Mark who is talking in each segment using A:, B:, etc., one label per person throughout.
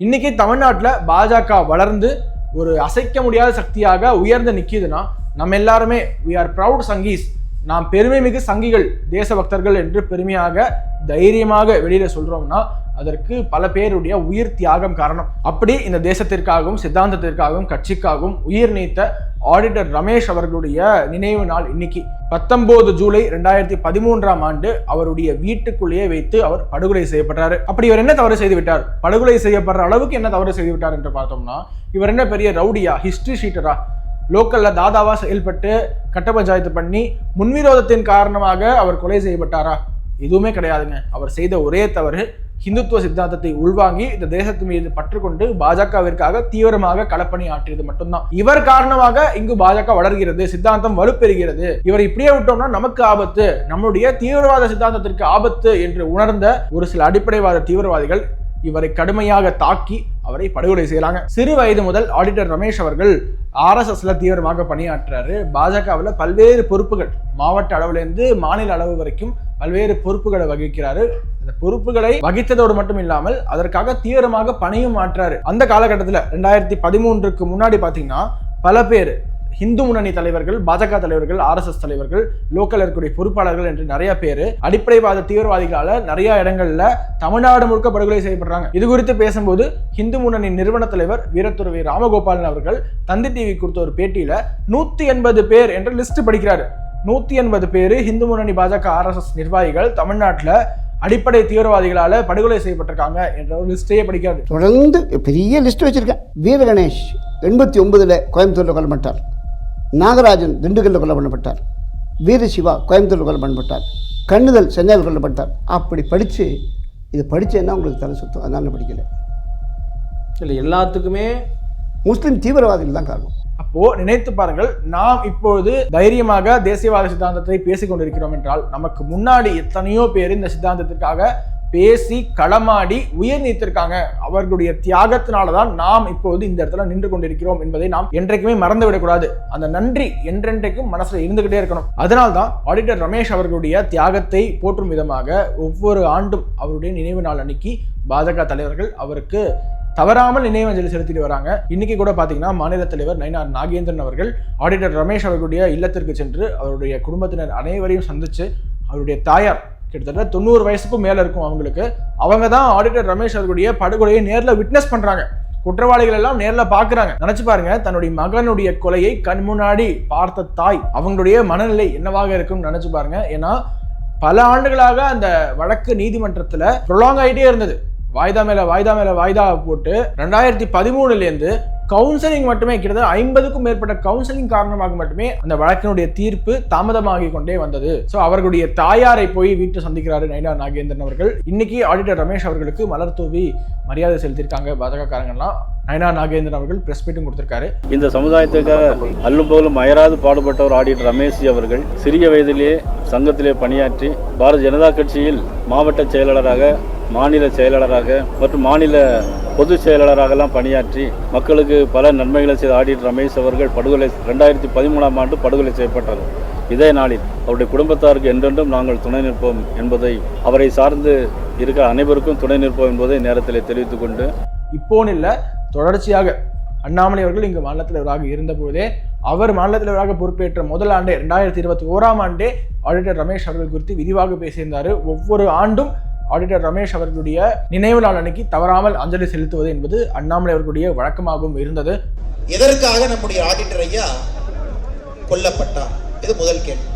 A: இன்னைக்கு தமிழ்நாட்டில் பாஜக வளர்ந்து ஒரு அசைக்க முடியாத சக்தியாக உயர்ந்து நிற்கிதுன்னா நம்ம எல்லாருமே வி ஆர் ப்ரவுட் சங்கீஸ். நாம் பெருமை மிகு சங்கிகள் தேசபக்தர்கள் என்று பெருமையாக தைரியமாக வெளியில் சொல்கிறோம்னா அதற்கு பல பேருடைய உயிர் தியாகம் காரணம். அப்படி இந்த தேசத்திற்காகவும் சித்தாந்தத்திற்காகவும் கட்சிக்காகவும் உயிர் நீத்த ஆடிட்டர் ரமேஷ் அவர்களுடைய நினைவு நாள் இன்னைக்கு. பத்தொன்பது ஜூலை ரெண்டாயிரத்தி பதிமூன்றாம் ஆண்டு அவருடைய வீட்டுக்குள்ளேயே வைத்து அவர் படுகொலை செய்யப்பட்டாரு. அப்படி இவர் என்ன தவறு செய்து விட்டார்? படுகொலை செய்யப்படுற அளவுக்கு என்ன தவறு செய்து விட்டார் என்று பார்த்தோம்னா இவர் என்ன பெரிய ரவுடியா ஹிஸ்டரி ஷீட்டரா லோக்கல்ல தாதாவா செயல்பட்டு கட்ட பஞ்சாயத்து பண்ணி முன்விரோதத்தின் காரணமாக அவர் கொலை செய்யப்பட்டாரா? எதுவுமே கிடையாதுங்க. அவர் செய்த ஒரே தவறு ஹிந்துத்துவ சித்தாந்தத்தை உள்வாங்கி இந்த தேசத்து மீது பற்றுக்கொண்டு பாஜகவிற்காக தீவிரமாக களப்பணி ஆற்றியது மட்டும்தான். இவர் காரணமாக இங்கு பாஜக வளர்கிறது சித்தாந்தம் வலுப்பெறுகிறது. இவர் இப்படியே விட்டோம்னா நமக்கு ஆபத்து. நம்முடைய தீவிரவாத சித்தாந்தத்திற்கு ஆபத்து என்று உணர்ந்த ஒரு சில அடிப்படைவாத தீவிரவாதிகள் இவரை கடுமையாக தாக்கி அவரை படுகொலை செய்யறாங்க. சிறு வயது முதல் ஆடிட்டர் ரமேஷ் அவர்கள் ஆர்எஸ்எஸ்ல தீவிரமாக பணியாற்றுறாரு பாஜகவில் பல்வேறு பொறுப்புகள் மாவட்ட அளவுல இருந்து மாநில அளவு வரைக்கும் பல்வேறு பொறுப்புகளை வகிக்கிறாரு. அந்த பொறுப்புகளை வகித்ததோடு மட்டும் இல்லாமல் அதற்காக தீவிரமாக பணியும் மாற்றாரு அந்த காலகட்டத்தில் ரெண்டாயிரத்தி பதிமூன்றுக்கு முன்னாடி பார்த்தீங்கன்னா பல பேர் இந்து முன்னணி தலைவர்கள் பாஜக தலைவர்கள் ஆர்எஸ்எஸ் தலைவர்கள் லோக்கல் இருக்கக்கூடிய பொறுப்பாளர்கள் என்று நிறைய பேர் அடிப்படைவாத தீவிரவாதிகளால நிறைய இடங்கள்ல தமிழ்நாடு முழுக்க படுகொலை செய்யப்படுறாங்க. இது குறித்து பேசும்போது இந்து முன்னணி நிறுவன தலைவர் வீரத்துறவி ராமகோபாலன் அவர்கள் தந்தி டிவி கொடுத்த ஒரு பேட்டியில நூத்தி எண்பது பேர் என்ற லிஸ்ட் படிக்கிறாரு. நூத்தி எண்பது பேர் இந்து முன்னணி பாஜக ஆர்எஸ்எஸ் நிர்வாகிகள் தமிழ்நாட்டில் அடிப்படை தீவிரவாதிகளால படுகொலை செய்யப்பட்டிருக்காங்க என்ற ஒரு லிஸ்டையே படிக்காது
B: தொடர்ந்து பெரிய லிஸ்ட் வச்சுருக்கேன் வீர கணேஷ் எண்பத்தி ஒன்பதில் கோயம்புத்தூரில் கொல்லப்பட்டார் நாகராஜன் திண்டுக்கல்லில் கொலை பண்ணப்பட்டார். வீர சிவா கோயம்புத்தூரில் கொலை பண்ணப்பட்டார். கண்ணுதல் சென்னையில் கொல்லப்பட்டார் அப்படி படித்து இது படித்தேன்னா உங்களுக்கு தலை சுத்தம். அதனால படிக்கலை.
A: இல்லை எல்லாத்துக்குமே
B: முஸ்லீம் தீவிரவாதிகள் தான் காரணம்.
A: அப்போ நினைத்து பாருங்கள் நாம் இப்பொழுது தைரியமாக தேசியவாத சித்தாந்தத்தை பேசிக் கொண்டிருக்கிறோம் என்றால் நமக்கு முன்னாடி எத்தனையோ பேர் இந்த சித்தாந்தத்திற்காக பேசி களமாடி உயிர் நீத்திருக்காங்க. அவர்களுடைய தியாகத்தினால தான் நாம் இப்போது இந்த இடத்துல நின்று கொண்டிருக்கிறோம் என்பதை நாம் என்றைக்குமே மறந்து விடக்கூடாது அந்த நன்றி என்றென்றைக்கும் மனசுல இருந்துகிட்டே இருக்கணும். அதனால தான் ஆடிட்டர் ரமேஷ் அவர்களுடைய தியாகத்தை போற்றும் விதமாக ஒவ்வொரு ஆண்டும் அவருடைய நினைவு நாள் அன்னைக்கு பாஜக தலைவர்கள் அவருக்கு தவறாமல் நினைவஞ்சலி செலுத்திட்டு வராங்க. இன்னைக்கு கூட பாத்தீங்கன்னா மாநில தலைவர் நயினார் நாகேந்திரன் அவர்கள் ஆடிட்டர் ரமேஷ் அவர்களுடைய இல்லத்திற்கு சென்று அவருடைய குடும்பத்தினர் அனைவரையும் சந்திச்சு அவருடைய தாயார் கிட்டத்தட்ட தொண்ணூறு வயசுக்கும் மேல இருக்கும் அவங்களுக்கு. அவங்க தான் ஆடிட்டர் ரமேஷ் அவர்களுடைய படுகொலையை நேரில் விட்னஸ் பண்றாங்க. குற்றவாளிகள் எல்லாம் நேரில் பாக்குறாங்க. நினைச்சு பாருங்க தன்னுடைய மகனுடைய கொலையை கண் முன்னாடி பார்த்த தாய் அவங்களுடைய மனநிலை என்னவாக இருக்கும்னு நினைச்சு பாருங்க. ஏன்னா பல ஆண்டுகளாக அந்த வழக்கு நீதிமன்றத்துல ப்ரொலாங் ஆகிட்டே இருந்தது. வாய்தா மேல வாய்தா மேல வாய்தா போட்டு ரெண்டாயிரத்தி பதிமூணுலேருந்து கவுன்சிலிங் மட்டுமே கிட்டத்தட்ட ஐம்பதுக்கும் மேற்பட்ட கவுன்சிலிங் காரணமாக மட்டுமே அந்த வழக்கினுடைய தீர்ப்பு தாமதமாகி கொண்டே வந்தது. ஸோ அவர்களுடைய தாயாரை போய் வீட்டு சந்திக்கிறாரு நயனா நாகேந்திரன் அவர்கள். இன்னைக்கு ஆடிட்டர் ரமேஷ் அவர்களுக்கு மலர் தூவி மரியாதை செலுத்தியிருக்காங்க பாஜக காரங்கள்லாம் நயனா நாகேந்திரன் அவர்கள் பிரஸ் மீட்டும் கொடுத்திருக்காரு.
C: இந்த சமுதாயத்துக்காக அல்லும் போலும் அயராது பாடுபட்டவர் ஆடிட்டர் ரமேஷ் அவர்கள் சிறிய வயதிலேயே சங்கத்திலே பணியாற்றி பாரதிய ஜனதா கட்சியில் மாவட்ட செயலாளராக மாநில செயலாளராக மற்றும் மாநில பொதுச் செயலாளராகலாம் பணியாற்றி மக்களுக்கு பல நன்மைகளை செய்த ஆடிட் ரமேஷ் அவர்கள் படுகொலை ரெண்டாயிரத்தி பதிமூணாம் ஆண்டு படுகொலை செய்யப்பட்டது இதே நாளில் அவருடைய குடும்பத்தாருக்கு என்றென்றும் நாங்கள் துணை நிற்போம் என்பதை அவரை சார்ந்து இருக்கிற அனைவருக்கும் துணை நிற்போம் என்பதை நேரத்தில் தெரிவித்துக் கொண்டு
A: இப்போன்னு இல்லை தொடர்ச்சியாக அண்ணாமலை அவர்கள் இங்கு மாநில தலைவராக இருந்தபோதே அவர் மாநில தலைவராக பொறுப்பேற்ற முதல் ஆண்டே ரெண்டாயிரத்தி இருபத்தி ஓராம் ஆண்டே ஆடிட்டர் ரமேஷ் அவர்கள் குறித்து விரிவாக பேசியிருந்தார். ஒவ்வொரு ஆண்டும் ஆடிட்டர் ரமேஷ் அவர்களுடைய நினைவு நாள் அன்னைக்கு தவறாமல் அஞ்சலி செலுத்துவது என்பது அண்ணாமலை அவர்களுடைய வழக்கமாகவும் இருந்தது.
D: எதற்காக நம்முடைய ஆடிட்டர் ஐயா கொல்லப்பட்டார் இது முதல் கேள்வி.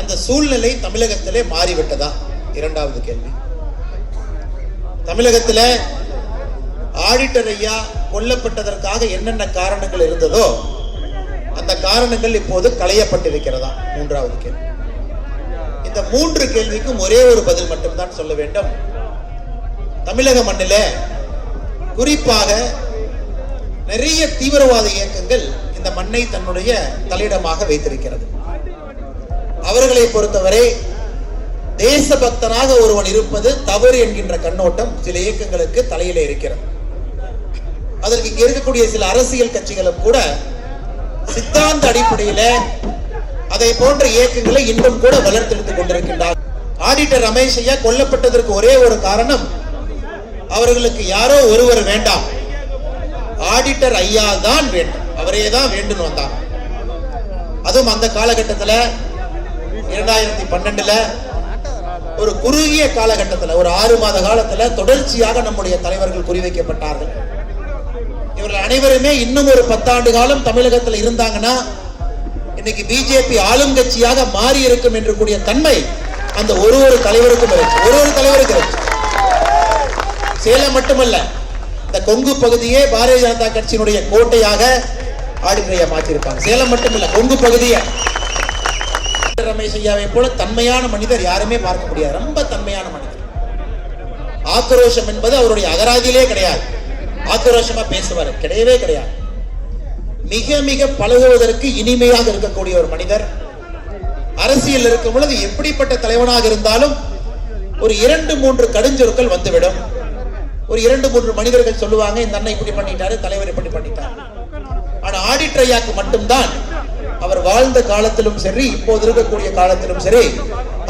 D: அந்த சூழ்நிலை தமிழகத்திலே மாறிவிட்டதா? இரண்டாவது கேள்வி. தமிழகத்தில் ஆடிட்டர் ஐயா கொல்லப்பட்டதற்காக என்னென்ன காரணங்கள் இருந்ததோ அந்த காரணங்கள் இப்போது களையப்பட்டிருக்கிறதா? மூன்றாவது கேள்வி. இந்த மூன்று கேள்விக்கும் ஒரே ஒரு பதில் மட்டும்தான் சொல்ல வேண்டும். தமிழக மண்ணிலே குறிப்பாக நிறைய தீவிரவாத இயக்கங்கள் இந்த மண்ணை தன்னுடைய தலையிடமாக வைத்திருக்கிறது. அவர்களை பொறுத்தவரை தேசபக்தனாக ஒருவன் இருப்பது தவறு என்கின்ற கண்ணோட்டம் சில இயக்கங்களுக்கு தலையிலே இருக்கிறது. அதற்கு இங்க இருக்கக்கூடிய சில அரசியல் கட்சிகளும் கூட சித்தாந்த அடிப்படையில அதை போன்ற இயக்கங்களை இன்னும் கூட வளர்த்தெடுத்துக் கொண்டிருக்கின்றார். ஆடிட்டர் ரமேஷ் ஐயா கொல்லப்பட்டதற்கு ஒரே ஒரு காரணம் அவர்களுக்கு யாரோ ஒருவர் வேண்டாம். ஆடிட்டர் ஐயா தான் வேண்டும். அவரே தான் வேண்டும் வந்தார். அதுவும் அந்த காலகட்டத்தில் இரண்டாயிரத்தி பன்னெண்டுல ஒரு குறுகிய காலகட்டத்தில் ஒரு ஆறு மாத காலத்துல தொடர்ச்சியாக நம்முடைய தலைவர்கள் குறிவைக்கப்பட்டார்கள் இவர்கள் அனைவருமே இன்னும் ஒரு பத்தாண்டு காலம் தமிழகத்தில் இருந்தாங்கன்னா இன்னைக்கு பிஜேபி ஆளுங்கட்சியாக மாறி இருக்கும் என்று கூடிய தன்மை அந்த ஒரு ஒரு தலைவருக்கும் இருக்கு. ஒரு ஒரு தலைவருக்கும் இருக்கு. சேலம் மட்டுமல்ல இந்த கொங்கு பகுதியே பாரதிய ஜனதா கட்சியினுடைய கோட்டையாக ஆடிட்டுறையா மாற்றிருப்பாங்க சேலம் மட்டுமல்ல கொங்கு பகுதியை. ரமேஷ் ஐயாவை போல தன்மையான மனிதர் யாருமே பார்க்க முடியாது. ரொம்ப தன்மையான மனிதர். ஆக்ரோஷம் என்பது அவருடைய அகராதியிலே கிடையாது. ஆக்ரோஷமா பேசுவார். கிடையவே கிடையாது. மிக மிக பழகுவதற்கு இனிமையாக இருக்கக்கூடிய ஒரு மனிதர். அரசியல் இருக்கும் பொழுது எப்படிப்பட்ட தலைவனாக இருந்தாலும் ஒரு இரண்டு மூன்று கடுஞ்சொற்கள் வந்துவிடும். ஒரு இரண்டு மூன்று மனிதர்கள் சொல்லுவாங்க இந்த அண்ணன் இப்படி பண்ணிட்டாரு தலைவர் இப்படி பண்ணிட்டாரு. ஆனா ஆடிட்டரையாக்கு மட்டும்தான் அவர் வாழ்ந்த காலத்திலும் சரி இப்போது இருக்கக்கூடிய காலத்திலும் சரி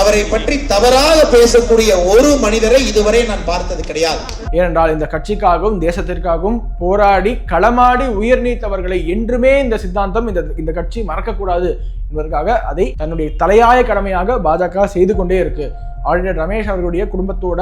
D: அவரை பற்றி தவறாக பேசக்கூடிய ஒரு மனிதரை இதுவரை நான் பார்த்தது கிடையாது.
A: ஏனென்றால் இந்த கட்சிக்காகவும் தேசத்திற்காகவும் போராடி களமாடி உயிர் நீத்தவர்களை என்றுமே இந்த சித்தாந்தம் இந்த இந்த கட்சி மறக்கக்கூடாது என்பதற்காக அதை தன்னுடைய தலையாய கடமையாக பாஜக செய்து கொண்டே இருக்கு. ஆளுநர் ரமேஷ் அவர்களுடைய குடும்பத்தோட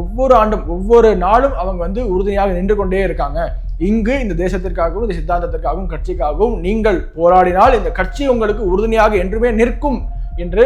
A: ஒவ்வொரு ஆண்டும் ஒவ்வொரு நாளும் அவங்க வந்து உறுதியாக நின்று கொண்டே இருக்காங்க. இங்கு இந்த தேசத்திற்காகவும் இந்த சித்தாந்தத்திற்காகவும் கட்சிக்காகவும் நீங்கள் போராடினால் இந்த கட்சி உங்களுக்கு உறுதுணையாக என்றுமே நிற்கும் என்று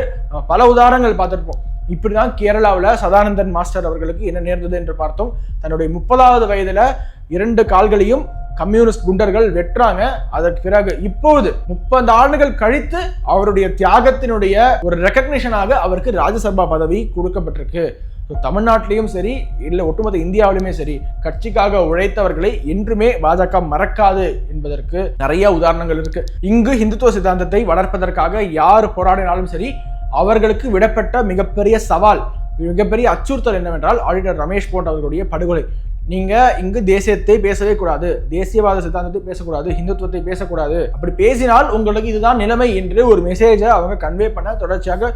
A: பல உதாரணங்கள் பார்த்திருப்போம். இப்படிதான் கேரளாவில் சதானந்தன் மாஸ்டர் அவர்களுக்கு என்ன நேர்ந்தது என்று பார்த்தோம். தன்னுடைய முப்பதாவது வயதில் இரண்டு கால்களையும் கம்யூனிஸ்ட் குண்டர்கள் வெட்டுறாங்க. அதற்கு பிறகு இப்போது முப்பது ஆண்டுகள் கழித்து அவருடைய தியாகத்தினுடைய ஒரு ரெக்கக்னிஷனாக அவருக்கு ராஜ்யசபா பதவி கொடுக்கப்பட்டிருக்கு. ஸோ தமிழ்நாட்டிலையும் சரி இல்லை ஒட்டுமொத்த இந்தியாவிலுமே சரி கட்சிக்காக உழைத்தவர்களை என்றுமே பாஜக மறக்காது என்பதற்கு நிறைய உதாரணங்கள் இருக்கு. இங்கு இந்துத்துவ சித்தாந்தத்தை வளர்ப்பதற்காக யார் போராடினாலும் சரி அவர்களுக்கு விடப்பட்ட மிகப்பெரிய சவால் மிகப்பெரிய அச்சுறுத்தல் என்னவென்றால் ஆடிட்டர் ரமேஷ் போன்றவர்களுடைய படுகொலை. நீங்க இங்கு தேசியத்தை பேசவே கூடாது தேசியவாத சித்தாந்தத்தை பேசக்கூடாது இந்துத்துவத்தை பேசக்கூடாது. அப்படி பேசினால் உங்களுக்கு இதுதான் நிலைமை என்று ஒரு மெசேஜை அவங்க கன்வே பண்ண தொடர்ச்சியாக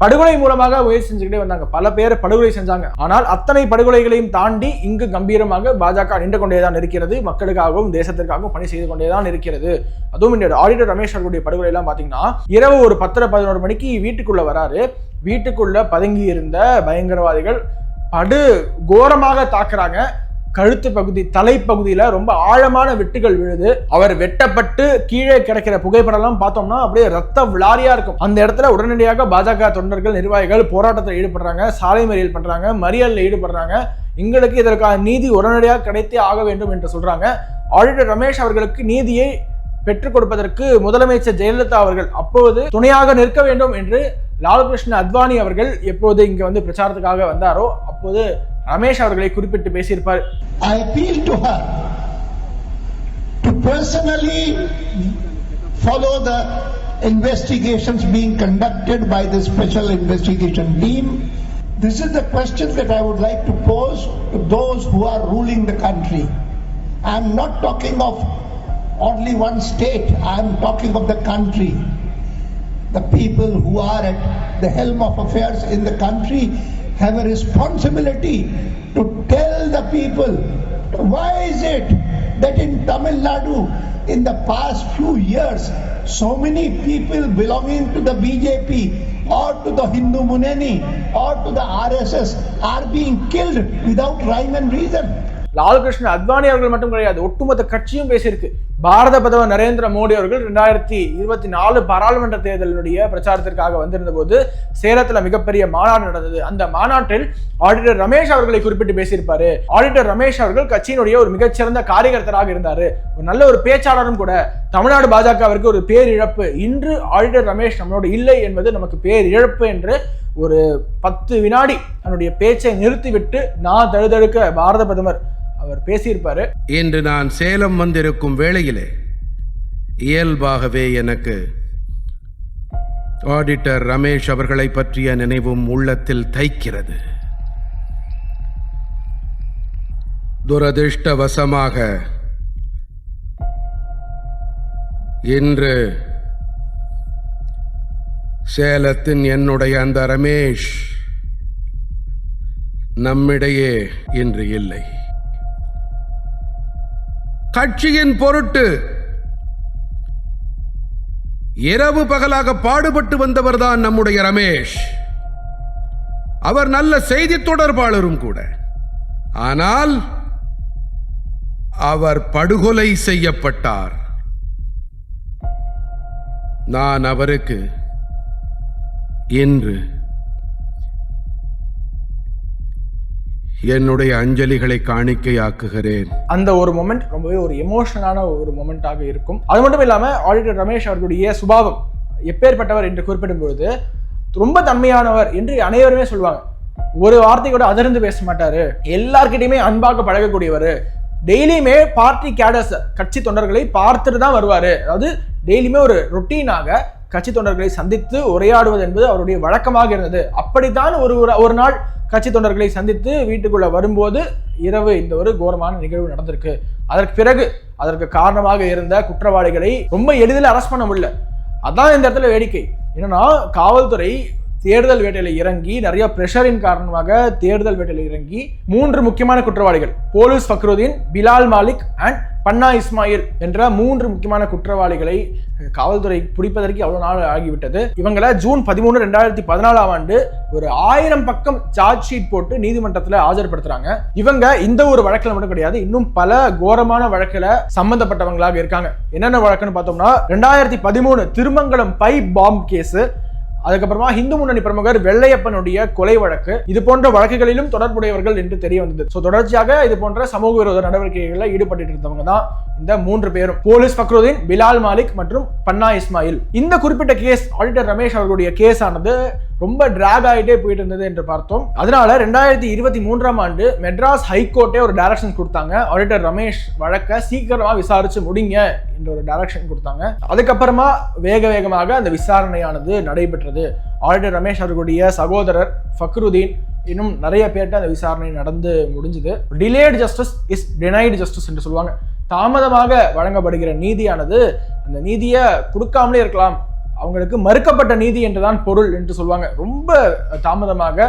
A: படுகொலை மூலமாக முயற்சி செஞ்சுக்கிட்டே வந்தாங்க. பல பேர் படுகொலை செஞ்சாங்க. ஆனால் அத்தனை படுகொலைகளையும் தாண்டி இங்கு கம்பீரமாக பாஜக நின்று கொண்டேதான் இருக்கிறது. மக்களுக்காகவும் தேசத்திற்காகவும் பணி செய்து கொண்டேதான் இருக்கிறது. அதுவும் இந்த ஆடிட்டர் ரமேஷ் அவர்களுடைய படுகொலை எல்லாம் பாத்தீங்கன்னா இரவு ஒரு பத்தரை பதினோரு மணிக்கு வீட்டுக்குள்ள வராரு. வீட்டுக்குள்ள பதுங்கி இருந்த பயங்கரவாதிகள் படு கோரமாக தாக்குறாங்க. கழுத்து பகுதி தலைப்பகுதியில் ரொம்ப ஆழமான வெட்டுகள் விழுது. அவர் வெட்டப்பட்டு கீழே கிடைக்கிற புகைப்படம்லாம் பார்த்தோம்னா அப்படியே ரத்த விளாரியா இருக்கும். அந்த இடத்துல உடனடியாக பாஜக தொண்டர்கள் நிர்வாகிகள் போராட்டத்தில் ஈடுபடுறாங்க சாலை மறியல் பண்றாங்க மறியலில் ஈடுபடுறாங்க. எங்களுக்கு இதற்கான நீதி உடனடியாக கிடைத்தே ஆக வேண்டும் என்று சொல்றாங்க. ஆடிட்டர் ரமேஷ் அவர்களுக்கு நீதியை பெற்றுக் கொடுப்பதற்கு முதலமைச்சர் ஜெயலலிதா அவர்கள் அப்போது துணையாக நிற்க வேண்டும் என்று லால்கிருஷ்ண அத்வானி அவர்கள் எப்போது இங்கே வந்து பிரச்சாரத்துக்காக வந்தாரோ அப்போது ரமேஷ் அவர்களை குறிப்பிட்டு பேசியிருப்பார்
E: I appeal to her to personally follow the investigations being conducted by the special investigation team. This is the question that I would like to pose to those who are ruling the country. I am not talking of only one state, I am talking of the country. The people who are at the helm of affairs in the country have a responsibility to tell the people why is it that in Tamil Nadu in the past few years so many people belonging to the BJP or to the Hindu Muneni or to the RSS are being killed without rhyme and reason.
A: லால்கிருஷ்ண Advani அவர்கள் மட்டும் கிடையாது ஒட்டுமொத்த கட்சியும் பேசியிருக்கு பாரத பிரதமர் நரேந்திர மோடி அவர்கள் ரெண்டாயிரத்தி இருபத்தி நாலு பாராளுமன்ற தேர்தலினுடைய பிரச்சாரத்திற்காக வந்திருந்த போது சேலத்துல மிகப்பெரிய மாநாடு நடந்தது. அந்த மாநாட்டில் ஆடிட்டர் ரமேஷ் அவர்களை குறிப்பிட்டு பேசியிருப்பாரு. ஆடிட்டர் ரமேஷ் அவர்கள் கட்சியினுடைய ஒரு மிகச்சிறந்த காரியகர்த்தராக இருந்தாரு. ஒரு நல்ல ஒரு பேச்சாளரும் கூட. தமிழ்நாடு பாஜகவிற்கு ஒரு பேரிழப்பு. இன்று ஆடிட்டர் ரமேஷ் நம்மளோட இல்லை என்பது நமக்கு பேரிழப்பு என்று ஒரு பத்து வினாடி தன்னுடைய பேச்சை நிறுத்திவிட்டு நான் தழுதழுக்க பாரத பிரதமர் அவர் பேசியிருப்பாரு.
F: இன்று நான் சேலம் வந்திருக்கும் வேளையிலே இயல்பாகவே எனக்கு ஆடிட்டர் ரமேஷ் அவர்களை பற்றிய நினைவும் உள்ளத்தில் தைக்கிறது. துரதிர்ஷ்டவசமாக இன்று சேலத்தின் என்னுடைய அந்த ரமேஷ் நம்மிடையே இன்று இல்லை. கட்சியின் பொருட்டு இரவு பகலாக பாடுபட்டு வந்தவர்தான் நம்முடைய ரமேஷ். அவர் நல்ல செய்தி தொடர்பாளரும் கூட. ஆனால் அவர் படுகொலை செய்யப்பட்டார். நான் அவருக்கு இன்று என்னுடைய அஞ்சலிகளை காணிக்கையாக்குகிறேன்.
A: அந்த ஒரு மொமெண்ட் ரொம்பவே ஒரு எமோஷனான ஒரு மொமெண்ட்டாக இருக்கும். அது மட்டும் இல்லாமல் ஆடிட்டர் ரமேஷ் அவர்களுடைய சுபாவம் எப்பேற்பட்டவர் என்று குறிப்பிடும் பொழுது ரொம்ப தன்மையானவர் என்று அனைவருமே சொல்லுவாங்க. ஒரு வார்த்தை கூட அதிர்ந்து பேச மாட்டாரு. எல்லார்கிட்டயுமே அன்பாக பழகக்கூடியவர். டெய்லியுமே பார்ட்டி கேடர்ஸ் கட்சி தொண்டர்களை பார்த்துட்டு தான் வருவார். அதாவது டெய்லியுமே ஒரு ரொட்டீனாக கட்சி தொண்டர்களை சந்தித்து உரையாடுவது என்பது அவருடைய வழக்கமாக இருந்தது. அப்படித்தான் ஒரு ஒரு- ஒரு நாள் கட்சி தொண்டர்களை சந்தித்து வீட்டுக்குள்ள வரும்போது இரவு இந்த ஒரு கோரமான நிகழ்வு நடந்திருக்கு. அதற்கு பிறகு அதற்கு காரணமாக இருந்த குற்றவாளிகளை ரொம்ப எளிதில் அரெஸ்ட் பண்ண முடியல. அதான் இந்த இடத்துல வேடிக்கை. என்னன்னா காவல்துறை தேர்தல் வேட்டையில் இறங்கி நிறைய பிரஷரின் காரணமாக தேர்தல் வேட்டையில் இறங்கி மூன்று முக்கியமான குற்றவாளிகள் போலீஸ் ஃபக்ருதீன் பிலால் மாலிக் அண்ட் பன்னா இஸ்மாயில் என்ற மூன்று முக்கியமான குற்றவாளிகளை காவல்துறை பிடிப்பதற்கு அவ்வளோ நாள் ஆகிவிட்டது? இவங்களை ஜூன் பதிமூணு ரெண்டாயிரத்தி பதினாலாம் ஆண்டு ஒரு ஆயிரம் பக்கம் சார்ஜ் ஷீட் போட்டு நீதிமன்றத்தில் ஆஜர்படுத்துறாங்க. இவங்க இந்த ஒரு வழக்கில் மட்டும் கிடையாது இன்னும் பல கோரமான வழக்கில் சம்பந்தப்பட்டவங்களாக இருக்காங்க. என்னென்ன வழக்குன்னு பார்த்தோம்னா ரெண்டாயிரத்தி பதிமூணு திருமங்கலம் பை பாம்ப் கேஸு அதுக்கப்புறமா இந்து முன்னணி பிரமுகர் வெள்ளையப்பனுடைய கொலை வழக்கு இது போன்ற வழக்குகளிலும் தொடர்புடையவர்கள் என்று தெரிய வந்தது. ஸோ தொடர்ச்சியாக இது போன்ற சமூக விரோத நடவடிக்கைகளில் ஈடுபட்டு இருந்தவங்க தான் இந்த மூன்று பேரும். போலீஸ் பக்ருதீன் பிலால் மாலிக் மற்றும் பன்னா இஸ்மாயில். இந்த குறிப்பிட்ட கேஸ் ஆடிட்டர் ரமேஷ் அவர்களுடைய கேஸ் ஆனது ரொம்ப டிராக் ஆகிட்டே போயிட்டு இருந்தது என்று பார்த்தோம். அதனால ரெண்டாயிரத்தி இருபத்தி மூன்றாம் ஆண்டு மெட்ராஸ் ஹைகோர்ட்டே ஒரு டைரக்ஷன் கொடுத்தாங்க. ஆடிட்டர் ரமேஷ் வழக்க சீக்கிரமா விசாரிச்சு முடிங்க என்ற ஒரு டைரக்ஷன் கொடுத்தாங்க. அதுக்கப்புறமா வேக வேகமாக அந்த விசாரணையானது நடைபெற்றது. ஆடிட்டர் ரமேஷ் அவர்களுடைய சகோதரர் ஃபக்ருதீன் இன்னும் நிறைய பேர்கிட்ட அந்த விசாரணை நடந்து முடிஞ்சுது. Delayed justice is denied justice என்று சொல்லுவாங்க. தாமதமாக வழங்கப்படுகிற நீதியானது அந்த நீதியை கொடுக்காமலே இருக்கலாம். அவங்களுக்கு மறுக்கப்பட்ட நீதி என்றுதான் பொருள் என்று சொல்லுவாங்க. ரொம்ப தாமதமாக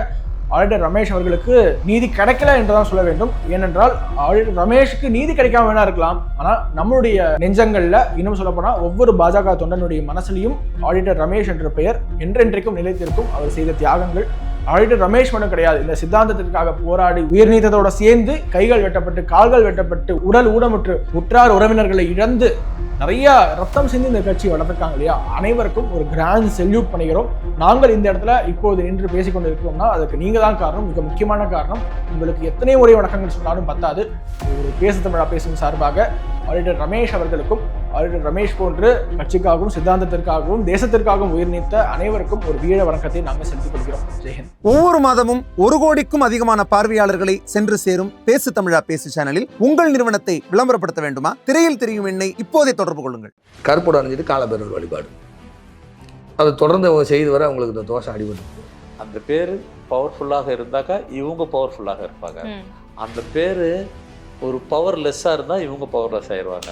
A: ஆடிட்டர் ரமேஷ் அவர்களுக்கு நீதி கிடைக்கல என்றுதான் சொல்ல வேண்டும். ஏனென்றால் ஆடிட்டர் ரமேஷுக்கு நீதி கிடைக்காம வேணா இருக்கலாம். ஆனால் நம்மளுடைய நெஞ்சங்கள்ல இன்னும் சொல்ல போனா ஒவ்வொரு பாஜக தொண்டனுடைய மனசுலையும் ஆடிட்டர் ரமேஷ் என்ற பெயர் என்றென்றைக்கும் நிலைத்திருக்கும். அவர் செய்த தியாகங்கள் ஆடிட்டர் ரமேஷ் மட்டும் கிடையாது. இந்த சித்தாந்தத்திற்காக போராடி உயிர் நீத்ததோட சேர்ந்து கைகள் வெட்டப்பட்டு கால்கள் வெட்டப்பட்டு உடல் ஊடமுற்று உற்றார் உறவினர்களை இழந்து நிறைய ரத்தம் செஞ்சு இந்த கட்சி வளர்த்துருக்காங்க இல்லையா? அனைவருக்கும் ஒரு கிராண்ட் செல்யூட் பண்ணுகிறோம். நாங்கள் இந்த இடத்துல இப்போது நின்று பேசிக்கொண்டு இருக்கிறோம்னா அதுக்கு நீங்க தான் காரணம். மிக முக்கியமான காரணம். உங்களுக்கு எத்தனை முறை வணக்கங்கள் சொன்னாலும் பத்தாது. ஒரு பேசு தமிழா பேசும் சார்பாக ஆடிட்டர் ரமேஷ் அவர்களுக்கும் ரமேஷ் போன்று கட்சிக்காகவும் சித்தாந்தத்திற்காகவும் தேசத்திற்காகவும் உயிர் நீத்த அனைவருக்கும் ஒரு வீர வணக்கத்தை நாங்கள் செலுத்திக் கொள்கிறோம். ஜெயஹிந்த்
G: ஒவ்வொரு மாதமும் ஒரு கோடிக்கும் அதிகமான பார்வையாளர்களை சென்று சேரும் பேசு தமிழா பேசு சேனலில் உங்கள் நிறுவனத்தை விளம்பரப்படுத்த வேண்டுமா? திரையில் தெரியும் எண்ணை இப்போதே தொடர்பு கொள்ளுங்கள்.
H: கருப்போட அணிஞ்சிட்டு காலபேரர் வழிபாடு. அதை தொடர்ந்து அவங்க செய்து வர அவங்களுக்கு இந்த தோஷம் அடிபட்டு.
I: அந்த பேர் பவர்ஃபுல்லாக இருந்தாக்கா இவங்க பவர்ஃபுல்லாக இருப்பாங்க. அந்த பேர் ஒரு பவர்லெஸ்ஸாக இருந்தால் இவங்க பவர்லெஸ் ஆயிடுவாங்க